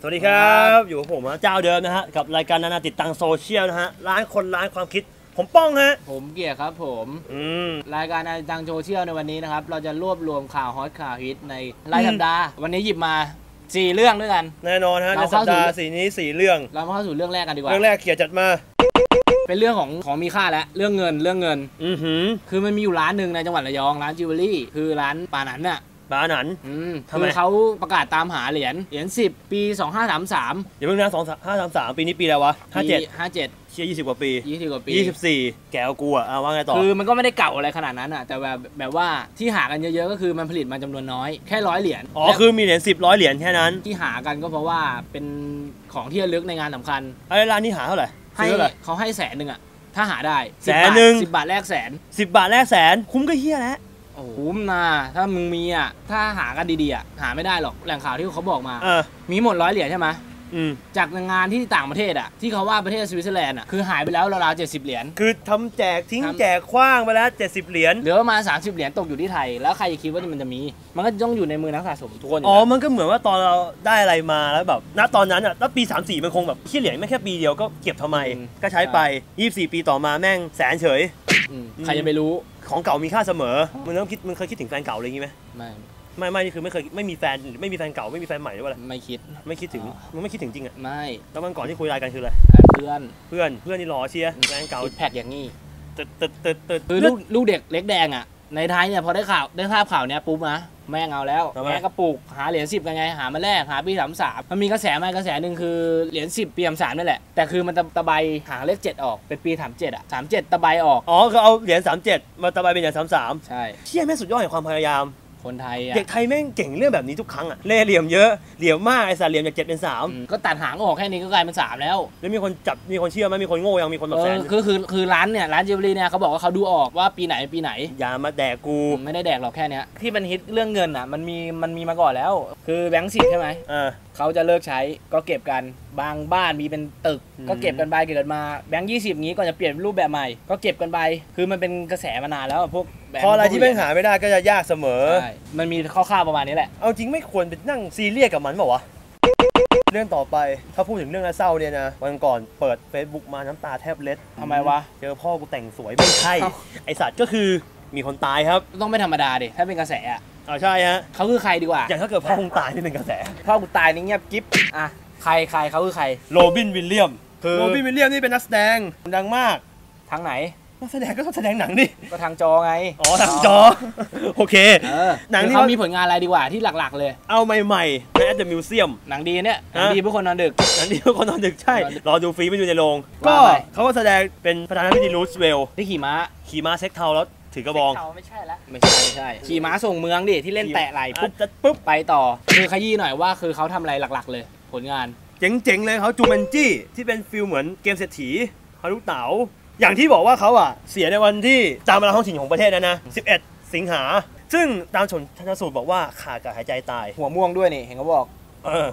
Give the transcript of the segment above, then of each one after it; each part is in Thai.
สวัสดีครับ อยู่กับผมนะเจ้าเดิมนะฮะ กับรายการนานาติดตังโซเชียลนะฮะ ร้านคนร้านความคิด ผมป้องฮะ ผมเกียร์ครับผม อืม รายการในดังโซเชียลในวันนี้นะครับ เราจะรวบรวมข่าวฮอตข่าวฮิตในรายสัปดาห์ วันนี้หยิบมา 4 เรื่องด้วยกัน แน่นอนฮะ ในเราสัเข้าปดาห์สู่สีนี้สี่เรื่อง เรามาเข้าสู่เรื่องแรกกันดีกว่า เรื่องแรกเขียนจัดมา เป็นเรื่องของของมีค่าแล้วเรื่องเงินเรื่องเงิน อือหือ คือมันมีอยู่ร้านหนึ่งในจังหวัดระยองร้านจิวเวลรี่ คือร้านปานันน่ะ บ้านหันอืมทำไมคือเขาประกาศตามหาเหรียญเหรียญ10ปี2533อย่าเพิ่งนะสองห้าสามสามปีนี้ปีแล้ววะห้าเจ็ด57เชียยี่สิบกว่าปี20กว่าปียี่สิบสี่แกวกูอะเอาว่าไงต่อคือมันก็ไม่ได้เก่าอะไรขนาดนั้นอะแต่แบบแบบว่าที่หากันเยอะๆก็คือมันผลิตมาจำนวนน้อยแค่ร้อยเหรียญอ๋อคือมีเหรียญสิบร้อยเหรียญแค่นั้นที่หากันก็เพราะว่าเป็นของที่ระลึกในงานสำคัญไอ้ร้านนี้หาเท่าไหร่ให้ซื้อเท่าไหร่เขาให้แสนหนึ่งอะถ้าหาได้แสนหนึ่งสิบบาทแรกแสนสิบบาทแลกแสนคุ้มก็เฮี้ยแล้ว โอ้โหนะถ้ามึงมีอะถ้าหากันดีๆอะหาไม่ได้หรอกแหล่งข่าวที่เขาบอกมา เออ มีหมดร้อยเหรียญใช่ไหมอืมจากงานที่ต่างประเทศอะที่เขาว่าประเทศสวิตเซอร์แลนด์อะคือหายไปแล้วราวๆเจ็ดสิบเหรียญคือทำแจกทิ้งทำแจกคว้างไปแล้วเจ็ดสิบเหรียญเหลือประมาณ30เหรียญตกอยู่ที่ไทย แล้วใครจะคิดว่ามันจะมี มันก็ต้องอยู่ในมือนักสะสมทุกคนอยู่อ๋อแล้วมันก็เหมือนว่าตอนเราได้อะไรมาแล้วแบบณตอนนั้นอะแล้วปี3 4มันคงแบบขี้เหรียญไม่แค่ปีเดียวก็เก็บทำไม ก็ใช้ไป24ปีต่อมาแม่งแสนเฉยม ใครจะไปรู้ของเก่ามีค่าเสมอมึงต้องคิดมึงเคยคิดถึงแฟนเก่าอะไรอย่างงี้ไหมไม่ไม่ไม่นี่คือไม่เคยไม่มีแฟนไม่มีแฟนเก่าไม่มีแฟนใหม่หรือว่าอะไรไม่คิดไม่คิดถึงมึงไม่คิดถึงจริงอะไม่แล้วมันก่อนที่คุยรายกันคืออะไรเพื่อนเพื่อนเพื่อนนี่หล่อเชียร์แฟนเก่าคิดแพกอย่างนี้ตึดตึดตึดตึดคือลูกลูกเด็กเล็กแดงอะ ในไทยเนี่ยพอได้ข่าวได้ภาพข่าวเนี้ยปุ๊บนะแม่งเอาแล้วทำไม แม่งกระปุกหาเหรียญสิบกันไง หามาแรกหาปีสามสามมันมีกระแสมากระแสหนึ่งคือเหรียญสิบปีสามสามนั่นแหละ แต่คือมันตะตะใบหางเลขเจ็ดออกเป็นปีสามเจ็ดอะสามเจ็ดตะใบออก อ๋อคือเอาเหรียญ37 มาตะไบเป็นเหรียญ33ใช่ เชี่ยแม่งสุดยอดแห่งความพยายาม คนไทยอะเด็กไทยแม่งเก่งเรื่องแบบนี้ทุกครั้งอะเล่ห์เหลี่ยมเยอะเหลี่ยมมากไอ้สารเหลี่ยมจากเจ็ดเป็นสามอืมก็ตัดหางออกแค่นี้ก็กลายเป็นสามแล้วแล้วมีคนจับมีคนเชื่อไหมมีคนโง่ยังมีคนแบบเอแสอนคือคือคือร้านเนี่ยร้านจิวเวลรี่เนี่ยเขาบอกว่าเขาดูออกว่าปีไหนปีไหน อย่ามาแดกกูไม่ได้แดกหรอกแค่เนี้ยที่มันฮิตเรื่องเงินอะมันมีมันมีมาก่อนแล้ว คือแบงค์สิบใช่ไหมอ่า เขาจะเลิกใช้ก็เก็บกันบางบ้านมีเป็นตึกอืมก็เก็บกันไปเก็บกันมาแบงค์ยี่สิบงี้ก่อนจะเปลี่ยนรูปแบบใหม่ ก็เก็บกันไปคือมันเป็นกระแสมานานแล้วอะพวกแบงค์พออะไรที่แม่งหาไม่ได้ก็จะยากเสมอใช่มันมีคร่าวๆประมาณนี้แหละ เอาจริงไม่ควรไปนั่งซีเรียสกับมันเปล่าวะเรื่องต่อไปถ้าพูดถึงเรื่องน่าเศร้าเนี่ยนะ วันก่อนเปิด Facebook มาน้ำตาแทบเล็ดทำไมวะ เจอพ่อกูแต่งสวยไม่ใช่เอ้าไอสัตว์ก็คือ มีคนตายครับต้องไม่ธรรมดาดิถ้าเป็นกระแสอะอ่าใช่ฮะเขาคือใครดีกว่า อย่างถ้าเกิดพ่อคงตายนี่เป็นกระแสพ่อกูตายนี่เงียบกิ๊บอะใครใครเขาคือใครโรบินวิลเลียมคือโรบินวิลเลียมนี่เป็นนักแสดงดังมากทางไหนนักแสดงก็ต้องแสดงหนังดิก็ทางจอไงอ๋อทางจอโอเคเออหนังคือที่เขาว่ามีมีผลงานอะไรดีกว่าที่หลักๆ เลย เอาใหม่ๆในแอดเดอะมิวเซียมหนังดีเนี่ยหนังฮะดีเพื่อคนนอนดึกหนังที่คนนอนดึกใช่รอดูฟรีไม่ดูในโรงว่าก็ไปเขาก็แสดงเป็นประธานาธิบดีรูสเวลต์ที่ขี่ม้าขี่ม้าเซ็กเทาแล้ว ถือกระบองไม่ใช่ละ ไม่ใช่ไม่ใช่ขี่ม้าส่งเมืองดิที่เล่นแตะไหลปุ๊บจะปุ๊บไปต่อคือขยี้หน่อยว่าคือเขาทำอะไรหลักๆ เลย ผลงาน เจ๋งๆเลยเขาจูเมนจี้ที่เป็นฟิลเหมือนเกมเศรษฐีฮารุเต๋าอย่างที่บอกว่าเขาอะเสียในวันที่ตามเวลาท้องถิ่นของประเทศนะนะ 11 สิงหา ซึ่งตามชนชันสูตรบอกว่าขาดการหายใจตาย หัวม่วงด้วยนี่เห็นเขาบอก เออ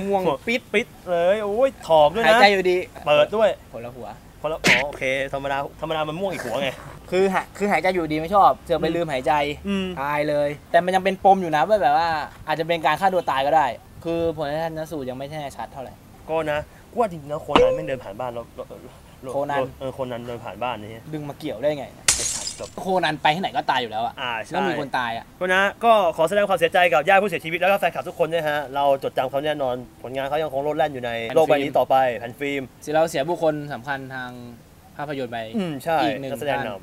ม่วงปิดปิดเลยโอ้ยถอกด้วยหายนะ ใจอยู่ดีเปิดด้วย คนละหัว คนละอ๋อโอเค ธรรมดาธรรมดามันม่วงอีกหัวไง คือหาคือหายใจอยู่ดีไม่ชอบเจอไปอืมลืมหายใจอืม ตายเลย แต่มันยังเป็นปมอยู่นะว่าแบบว่า อาจจะเป็นการฆ่าตัวตายก็ได้ คือผลชันสูตรยังไม่แน่ชัดเท่าไหร่ ก็นะกูว่าจริงๆนะโคนันไม่งเดินผ่านบ้านเราเราเราโคนัน เออโคนันเดินผ่านบ้านนี่ดึงมาเกี่ยวได้ไงไอ้สัตว์แบบ โคนันไปที่ไหนก็ตายอยู่แล้วอะอ่าแล้วใช่มีคนตายอะก็นะก็ขอแสดงความเสียใจกับญาติผู้เสียชีวิตแล้วก็แฟนคลับทุกคนด้วยฮะ เราจดจำเขาแน่นอน ผลงานเขายังคงโลดแล่นอยู่ในโลกใบนี้ต่อไปแผ่นฟิล์ม สิเราเสียบุคคลสำคัญทางภาพยนตร์ไป อืม ใช่อีกหนึ่ง นักแสดงท่านน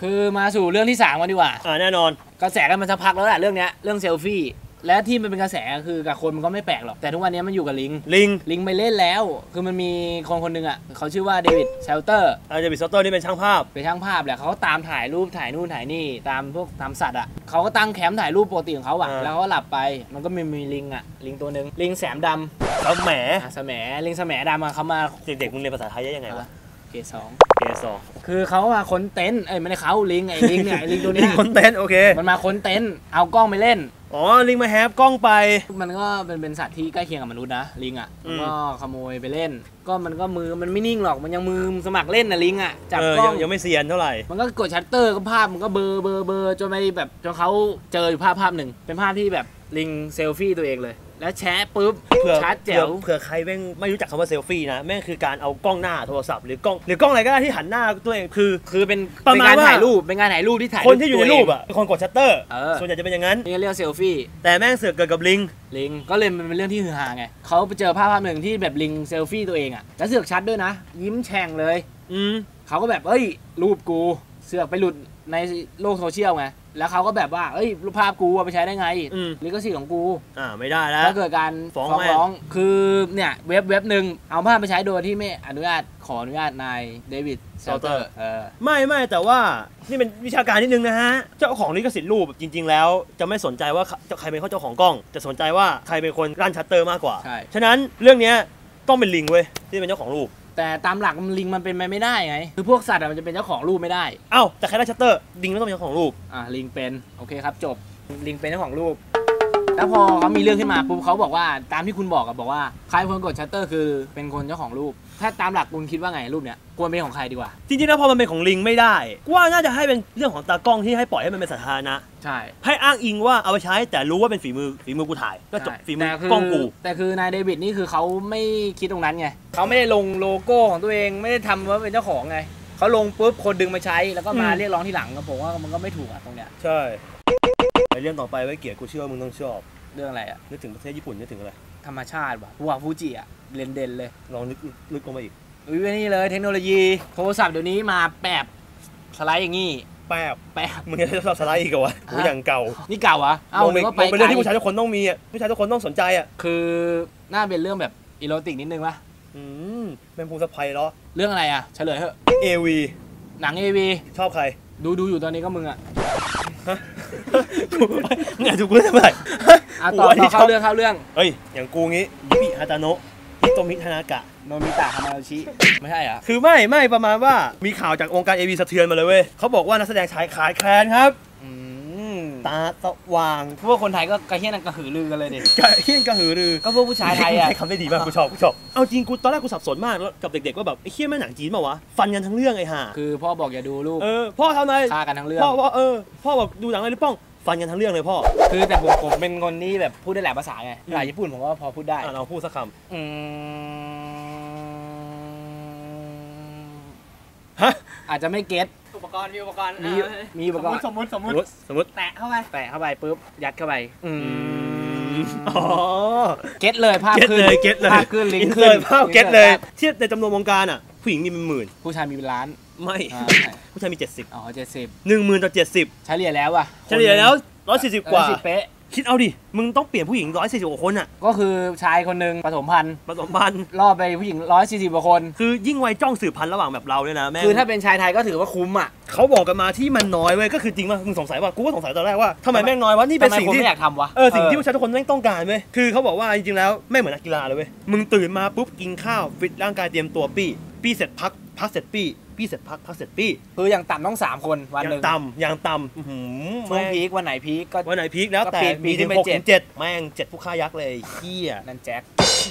คือมาสู่เรื่องที่สามกันดีกว่าำอ่าแน่นอน กระแสกันมาสักพักแล้วแหละเรื่องเนี้ยเรื่องเซลฟี่ และที่มันเป็นกระแสคือกับคนมันก็ไม่แปลกหรอก แต่ทุกวันนี้มันอยู่กับลิง ลิง ลิงไปเล่นแล้ว คือมันมีคนคนหนึ่งอะเขาชื่อว่าเดวิดเชลเตอร์อาจจะบิสเตอร์นี่เป็นช่างภาพ เป็นช่างภาพแหละเขาก็ตามถ่ายรูปถ่ายนู่นถ่ายนี่ ตามพวกตามสัตว์อะเขาก็ตั้งแคมป์ถ่ายรูปปกติของเขาอะอ่าแล้วเขาก็หลับไป มันก็มีมีลิงอะ ลิงตัวหนึ่งลิงแสมดำแล้วแหมอะแสมลิงแสมดำอะเขามา เด็กๆมึงเรียนภาษาไทยได้ยังไงวะเกรดสองเกสองคือเขามาค้นเต็นท์เอ้ยไม่ได้เขาลิงไอ้ลิงเนี่ยไอ้ลิงตัวลิเนี้งยคอนเทนต์โอเค มันมาค้นเต็นท์เอากล้องไปเล่น อ๋อ ลิงมาแฮปกล้องไป มันก็เป็นเป็นสัตว์ที่ใกล้เคียงกับมนุษย์นะลิงอะอืมก็ขโมยไปเล่น ก็มันก็มือมันไม่นิ่งหรอกมันยังมือสมัครเล่นนะลิงอะจับเออกล้ยัองงยังไม่เซียนเท่าไหร่ มันก็กดชัตเตอร์ก็ภาพมันก็เบลอเบลอเบลอจนไปแบบจนเขาเจออยู่ภาพภาพหนึ่งเป็นภาพที่แบบลิงเซลฟี่ตัวเองเลย แล้วแชะปุ๊บเผื่อชาร์จแจ๋วเผื่อใครแม่งไม่รู้จักคำว่าเซลฟี่นะแม่งคือการเอากล้องหน้าโทรศัพท์หรือกล้องหรือกล้องอะไรก็ได้ที่หันหน้าตัวเองคือ คือเป็นประเป็นมาณการว่าถ่ายรูปเป็นการถ่ายรูปที่ถ่ายคนที่อยู่ในรูปตัวเงอะเป็นคนกดชัตเตอร์เออส่วนใหญ่จะเป็นอย่างนั้นนี่เรียกเซลฟี่แต่แม่งเสือกเกิดกับลิงลิงก็เลยมันเป็นเรื่องที่ฮือฮาไงเขาไปเจอภาพภาพหนึ่งที่แบบลิงเซลฟี่ตัวเองอะแล้วเสือกชัดด้วยนะ ยิ้มแฉ่งเลย อืมเขาก็แบบเอ้ยรูปกูเสือกไปหลุด ในโลกโซเชียลไง แล้วเขาก็แบบว่า เอ้ยรูปภาพกูเอาไปใช้ได้ไงอืม ลิขสิทธิ์ของกูอ่าไม่ได้แล้ว แล้วเกิดการฟ้องฟ้องแม่ ร้อง คือเนี่ยเว็บเว็บหนึ่งเอาภาพไปใช้โดยที่ไม่อนุญาตขออนุญาตนายเดวิดเซลเตอร์เออ ไม่ไม่แต่ว่านี่เป็นวิชาการนิดนึงนะฮะ เจ้าของลิขสิทธิ์รูปจริง ๆ แล้ว จะไม่สนใจว่าใครเป็นเจ้าของกล้อง จะสนใจว่าใครเป็นคนรั่นชัตเตอร์มากกว่า ใช่ ฉะนั้นเรื่องเนี้ยต้องเป็นลิงเว้ยที่เป็นเจ้าของรูป แต่ตามหลักมันลิงมันเป็นไปไม่ได้ไง คือพวกสัตว์อะมันจะเป็นเจ้าของรูปไม่ได้ เอ้าแต่ใครรั่นชัตเตอร์ลิงไม่ต้องเป็นเจ้าของรูป อ่าลิงเป็น โอเคครับจบ ลิงเป็นเจ้าของรูป แล้วพอเขามีเรื่องขึ้นมาปุ๊บเขาบอกว่าตามที่คุณบอกอะบอกว่าใครเป็นคนกดชัตเตอร์คือเป็นคนเจ้าของรูป ถ้าตามหลักคุณคิดว่าไงรูปเนี้ยควรเป็นของใครดีกว่า จริงๆแล้วพอมันเป็นของลิงไม่ได้กูว่าน่าจะให้เป็นเรื่องของตากล้องที่ให้ปล่อยให้มันเป็นสาธารณะใช่ให้อ้างอิงว่าเอาไปใช้แต่รู้ว่าเป็นฝีมือฝีมือกูถ่ายก็จบใช่ฝีมือแต่คืกล้องกู แต่คือนายเดวิดนี่คือเขาไม่คิดตรงนั้นไงเขาไม่ได้ลงโลโก้ของตัวเองไม่ได้ทำว่าเป็นเจ้าของไงเขาลงปุ๊บคนดึงมาใช้แล้วก็มาเรียกร้องที่หลังก็ผมว่ามันก็ไม่ถูกอะตรงเนี้ยใช่ ไปเรื่องต่อไปไว้เกียรติกูเชื่อว่ามึงต้องชอบเรื่องอะไรอะนึกถึงประเทศญี่ปุ่นนึกถึงอะไรธรรมชาติว่ะพวกฟูจิอะเลนเด่นเลยลองนึกลึกลงมาอีกอุ้ยนี่เลยเทคโนโลยีโทรศัพท์เดี๋ยวนี้มาแบบสไลด์อย่างงี้แป๊บแป๊บมึงจะชอบสไลด์อีกเหรอวะกูอย่างเก่านี่เก่าเหรอเอ้ามองนึเป็นกว่ามไปองเป็นไกลเรื่องที่ผู้ชายทุกคนต้องมีอะผู้ชายทุกคนต้องสนใจอะคือน่าเป็นเรื่องแบบอีโรติกนิดนึงวะอืมเป็นภูมิสะพายเหรอ เรื่องอะไรอะเฉลยเถอะ AV หนังเอวีชอบใคร ดูดูอยู่ตอนนี้ก็มึงอะฮะกู เนี่ยถูกกูทำไมอะต่อกูต่อชเข้าเรื่องเข้าเรื่องเฮ้ยอย่างกูงี้ยิปิฮาตาโนะฮิโตมิทานากะโนมิตะฮามาโอชิไม่ใช่เหรอคือไม่ไม่ประมาณว่ามีข่าวจากวงการ AV สะเทือนมาเลยเว้ยเขาบอกว่านักแสดงชายขาดแคลนครับอืม ตาสว่างพวกคนไทยก็กระเฮี้ยนกระหือรือกันเลยดิกระเฮี้ยนกระหือรือก็พวกผู้ชายไทยอะใช้คำได้ดีมากกูชอบกูชอบเอาจริงกูตอนแรกกูสับสนมากแล้วกับเด็กๆว่าแบบไอ้เฮี้ยแม่งหนังจีนเปล่าวะฟันกันทั้งเรื่องไอ้ห่าคือพ่อบอกอย่าดูลูกเออพ่อทำไมฆ่ากันทั้งเรื่องพ่อพ่อเออพ่อบอกดูหนังอะไรหรือป้องฟันกันทั้งเรื่องเลยพ่อ คือแต่ผมผมเป็นคนที่แบบพูดได้หลายภาษาไงอืมภาษาญี่ปุ่นผมก็พอพูดได้อะเราพูดสักคอืมำฮะอาจจะไม่เก็ต อุปกรณ์มีอุปกรณ์มีอะมีอุปกรณ์สมมติสมมสติมมติสมมติแตะเข้าไปแตะเข้าไปปุ๊บยัดเข้าไปอืมอ๋อเก็ตเลยภาพเก็ตขึ้นเลยเก็ตเลยภาพขึ้นลิงอิก์นขึ้เสินร์ตภาพเก็ตเลยเทียบในจำนวนวงการอะผู้หญิงมีเป็นหมื่นผู้ชายมีเป็นล้านไม่อ่าผู้ชายมี 70อ๋อเจ็ดสิบ1 0,000ต่อ70เฉลี่ยแล้วอะเฉลี่ยแล้ว140กว่าสิบเป๊ะ คิดเอาดิ มึงต้องเปลี่ยนผู้หญิง 140กว่าคนอะ ก็คือชายคนหนึ่งผสมพันธุ์ผสมพันธุ์ล่อไปผู้หญิงร้อยสี่สิบกว่าคน คือยิ่งวัยจ้องสืบพันธุ์ระหว่างแบบเราเนี่ยนะแม่งคือถ้าเป็นชายไทยก็ถือว่าคุ้มอะเขาบอกกันมาที่มันน้อยเว้ยก็คือจริงป่ะมึงสงสัยว่ากูก็สงสัยตอนแรกว่าทำไมแม่งน้อยวะนี่ทำเป็นไมสิ่งคนที่ไม่อยากทำวะเออสิ่งที่ผู้ชายทุกคนแม่งต้องการเว้ยคือเขาบอกว่าจริงๆแล้วไม่เหมือนนักกีฬาเลยเว้ยมึงตื่นมาปุ๊บกินข้าวฟิตร่างกายเตรียมตัวปี้ปี้เสร็จพักพักเสร็จปี้ ปี้เสร็จพักพักเสร็จปี้คืออย่างต่ำต้องสามคนวันอย่าหงนึ่งต่ำอย่างต่ำอื้อหือช่วงแม่งพีควันไหนพีคก็ วันไหนพีคแล้วแต่ก็ปีนมีถึงปีนขึ้นไปหกเจ็ด ถึงเจ็ดแม่งเจ็ดผู้ฆ่ายักษ์เลยเฮียนั่นแจ็ค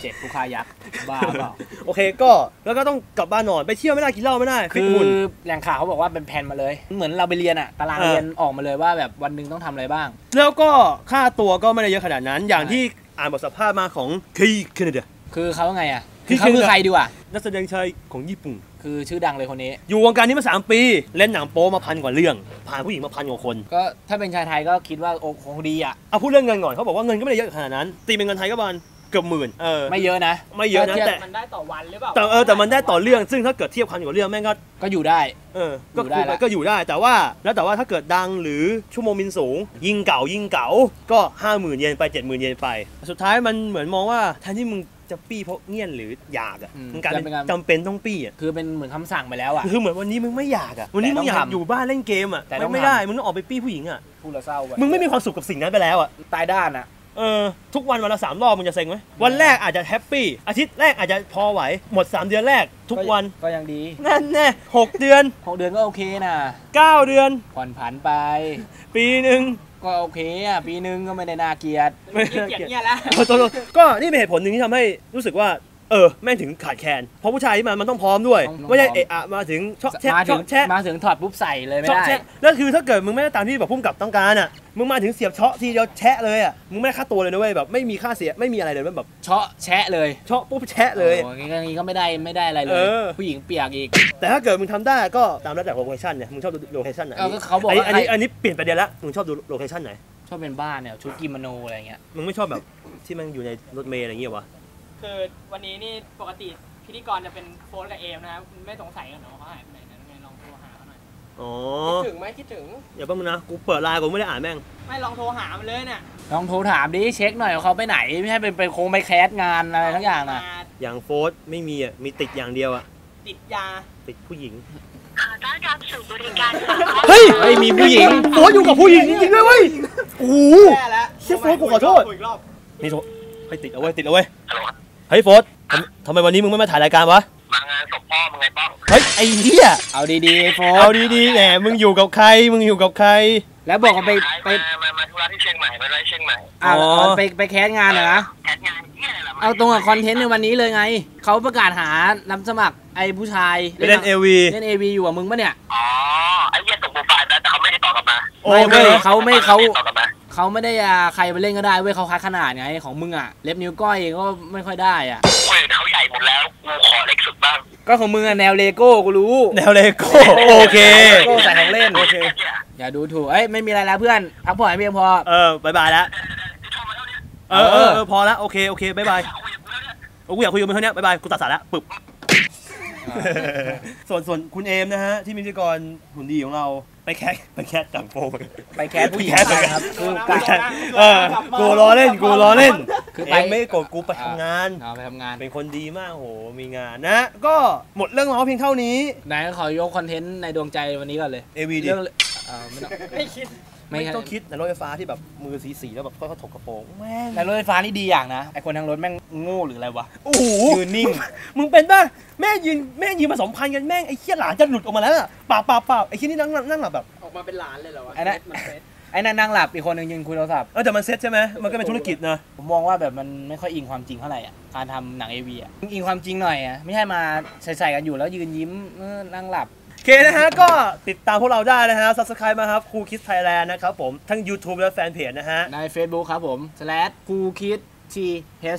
เจ็ดผู้ค้ายักษ์บ้าเปล่าโอเคก็แล้วก็ต้องกลับบ้านนอนไปเที่ยวไม่ได้กินเหล้าไม่ได้ฟิคืตอหุ่น แหล่งข่าวเขาบอกว่าเป็นแผนมาเลย เหมือนเราไปเรียนอะตารางเออเรียนออกมาเลยว่าแบบวันหนึ่งต้องทำอะไรบ้าง แล้วก็ค่าตัวก็ไม่ได้เยอะขนาดนั้น อย่างใช่ที่อ่านบทสัมภาษณ์มาของคีเคนเด คือเขาไงอะคืคืออเขาคือใครดีกว่า นักแสดงชายของญี่ปุ่น คือชื่อดังเลยคนนี้ อยู่วงการนี้มา 3 ปี เล่นหนังโป๊มาพันกว่าเรื่อง ผ่านผู้หญิงมาพันกว่าคน ก็ถ้าเป็นชายไทยก็คิดว่าโอ้คงดีอะเอาพูดเรื่องเงินก่อนเขาบอกว่าเงินก็ไม่ได้เยอะขนาดนั้น ตีเป็นเงินไทยก็ประมาณเกือบหมื่นเออไม่เยอะนะ ไม่เยอะนะทีบแต่มันได้ต่อวันหรือเปล่าแต่เออแต่มันได้ต่อเรื่องซึ่งถ้าเกิดเทียบพันกว่าเรื่องแม่งก็ก็อยู่ได้เออก็อยู่ได้ละก็อยู่ได้แต่ว่าแล้วแต่ว่าถ้าเกิดดังหรือชั่วโมงบินสูง ยิ่งเก่ายิ่งเก่าก็ห้าหมื่นเยนไปเจ็ดหมื่นเยนไป สุดท้ายมันเหมือนมองว่าแทนที่มึง จะปี้เพราะเงียนหรืออยากอะอืมมึงกลายเป็นจะเป็นการจำเป็นต้องปี้อะคือเป็นเหมือนคำสั่งไปแล้วอะคือเหมือนวันนี้มึงไม่อยากอะวันนี้มึงอยากแต่ต้องทำอยู่บ้านเล่นเกมอะแต่ต้องไม่ได้มึงต้องออกไปปี้ผู้หญิงอะพูดแล้วเศร้าแบบมึงไม่มีความสุขกับสิ่งนั้นไปแล้วอะตายด้านอะเออทุกวันวันละสามรอบมึงจะเซ็งไหมวันแรกอาจจะแฮปปี้อาทิตย์แรกอาจจะพอไหว หมด 3 เดือนแรกทุกวันก็ยังดี นั่นแน่หกเดือนหกเดือนก็โอเคนะ9เดือนผ่อนผันไป ปีหนึ่ง ก็โอเคอะปีนึงก็ไม่ได้น่าเกลียดไม่เกลียดเนี่ยแล้วขอโทษก็นี่เป็นเหตุผลหนึ่งที่ทำให้รู้สึกว่า เออแม่งถึงขาดแคลนเพราะผู้ชายที่มันมันต้องพร้อมด้วยต้องไม่ใช่พร้อมเอะอะมาถึงชอบแชะมาชถึองบแชะมาถึงถอดปุ๊บใส่เลยไม่ชอบได้ แชะแล้วคือถ้าเกิดมึงไม่ได้ตามที่แบบพุ่มกับต้องการอะมึงมาถึงเสียบเชาะทีเดียวแชะเลยอะมึงไม่ได้ค่าตัวเลยนะเว้ยแบบไม่มีค่าเสียไม่มีอะไรเลยมันแบบเชาะแชะเลยเชาะปุ๊บแชะเลย โอ้ยงี้ก็ไม่ได้ไม่ได้อะไรเลเอย อ ผู้หญิงเปียกอีก แต่ถ้าเกิดมึงทำได้ก็ตามระดับโลเคชั่นเนี่ยมึงชอบดูโลเคชั่นไหนเออก็เขาบอกอันนี้ว่า อันนี้ใครอันนี้เปลี่ยนประเด็นละมึงชอบดูโลเคชั่นไหนชอบเป็นบ้านเนี่ยชุดกิโมโนอะไรเงี้ยมึงไม่ชอบแบบที่มันอยู่ในรถเมล์อะไรอย่างเงี้ยวะ คือวันนี้นี่ปกติพิธีกรจะเป็นโฟนกับเอมนะครับคุณไม่สงสัยกันเหรอเขาหายไปไหนนั้นไงลองโทรหาเขาหน่อยอ๋อคิดถึงไหมคิดถึงอย่าแป๊บนึงนะ กูเปิดไลน์กูไม่ได้อ่านแม่ง ไม่ลองโทรหามันเลยเนี่ยลองโทรถามดิเช็คหน่อยว่าเขาไปไหน ไม่ให้ไปไปคงไปแคสงานอะไรทั้งอย่างนะมาอย่างโฟร์ไม่มีอะ มีติดอย่างเดียวอะ ติดยาติดผู้หญิง ขอต้อนรับสู่บริการฝากเฮ้ยเฮ้ยมีผู้หญิง โฟร์อยู่กับผู้หญิงจริงๆด้วยเว้ยโอ้โห แย่แล้วเชี่ยโฟนกูขอโทษ คุยอีกรอบ นี่โทรเฮ้ยติดเอาไว้ยติดเอาไว้ย เฮ้ยโฟร์ทำทำไมวันนี้มึงไม่มาถ่ายรายการวะ มางานศพพ่อมึงไงป้อง เฮ้ยไอ้เหี้ย เอาดีๆโฟเอานดีๆแหมมึงอยู่กับใคร มึงอยู่กับใคร แล้วบอกกันไปไปมามามาธุระที่เชียงใหม่ไปไว้เชียงใหม่อะอ๋อเอาไปไปแคสงานเหรอนะแคสงานเหียอะไรล่ะเอาตรงกับคอนเทนต์ในวันนี้เลยไง เขาประกาศหารับสมัครไอ้ผู้ชายไปเล่นเอวีเล่นเอวีอยู่กับมึงปะเนี่ย อ๋อไอ้เหี้ยส่งโปรไฟล์ไปแต่เขาไม่ได้ตอบกลับมา โอไม่เคเว้ยเขาไม่เขา ตอบกลับมา เขาไม่ได้อะใครไปเล่นก็ได้เว้ยเขาคัดขนาดไงของมึงอะเล็บนิ้วก้อยก็ไม่ค่อยได้อะคุยเขาใหญ่หมดแล้วกูขอเล็กสุดบ้างก็ของมึงอะแนวเลโก้กูรู้ แนวเลโก้โอเคโก้ใส่ของเล่นโอเคเหี้ยอย่าดูถูกเอ้ยไม่มีอะไรแล้วเพื่อนพักผ่อนให้เพียงพอเออบายบายแล้วเออเออเออพอแล้วโอเคโอเคบายบายโอ้กูอยากคุยกับมึงเท่านี้บายบายกูตัดสายแล้วปึ๊บ ส่วนส่วนคุณเอมนะฮะ ที่มีพิธีกรหุ่นดีของเราไปแคสไปแคสจังโฟม ไปแคสผู้หญิงแคสเหมือนกันครับคือไปแคสเออกูรอเล่นกูรอเล่นคือเอไปมไม่โกรธกูไปทำงาน เอาไปทำงานเป็นคนดีมากโหมีงานนะ ก็หมดเรื่องราวเพียงเท่านี้ ไหนขอยกคอนเทนต์ในดวงใจวันนี้ก่อนเลยเอวีดีเรื่องเอ่อไม่ต้องไม่คิด ไม่ไม่ต้องคิดในรถไฟฟ้าที่แบบมือสีสีๆแล้วแบบค่อยๆถกกระโปรงแม่งในรถไฟฟ้านี่ดีอย่างนะไอคนทางรถแม่งโง่หรืออะไรวะโอ้โหยืนนิ่ง มึงเป็นป่ะแม่ยืนแม่ยืนผสมพันธุ์กันแม่งไอ้เหี้ยหลานจะหลุดออกมาแล้วอะเปล่าเปล่าเปล่าไอ้เหี้ยนี่นั่งนั่งนั่งหลับแบบออกมาเป็นหลานเลยเหรอวะไอ้นั่นมันเฟซไอ้นั่นนั่งหลับอีกคนหนึ่งยืนคุยโทรศัพท์เออแต่มันเซ็ตใช่ไหมมันก็เป็นธุรกิจนะผมมองว่าแบบมันไม่ค่อยอิงความจริงเท่าไหร่อะการทำหนังเอวีอะอิงความจริงหน่อยอะไม่ใช่มาใส่ๆกันอยู่แล้วยืนยิ้มเออนั่งหลับ โอเคนะฮะ ก็ติดตามพวกเราได้นะฮะ subscribe มาครับครูคิดไทยแลนด์นะครับผม ทั้ง YouTube และแฟนเพจนะฮะ ใน Facebook ครับผม slash กูคิด t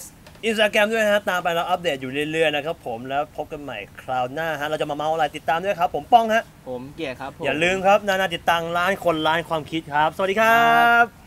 h อินสตาแกรมด้วยนะฮะ ตามไปเราอัปเดตอยู่เรื่อยๆนะครับผมแล้วพบกันใหม่คราวหน้าฮะ เราจะมาเมาอะไรติดตามด้วยครับ ผมป้องฮะ ผมเกียรติครับผมอย่าลืมครับ นานาติดตังร้านคนร้านความคิดครับ สวัสดีครับ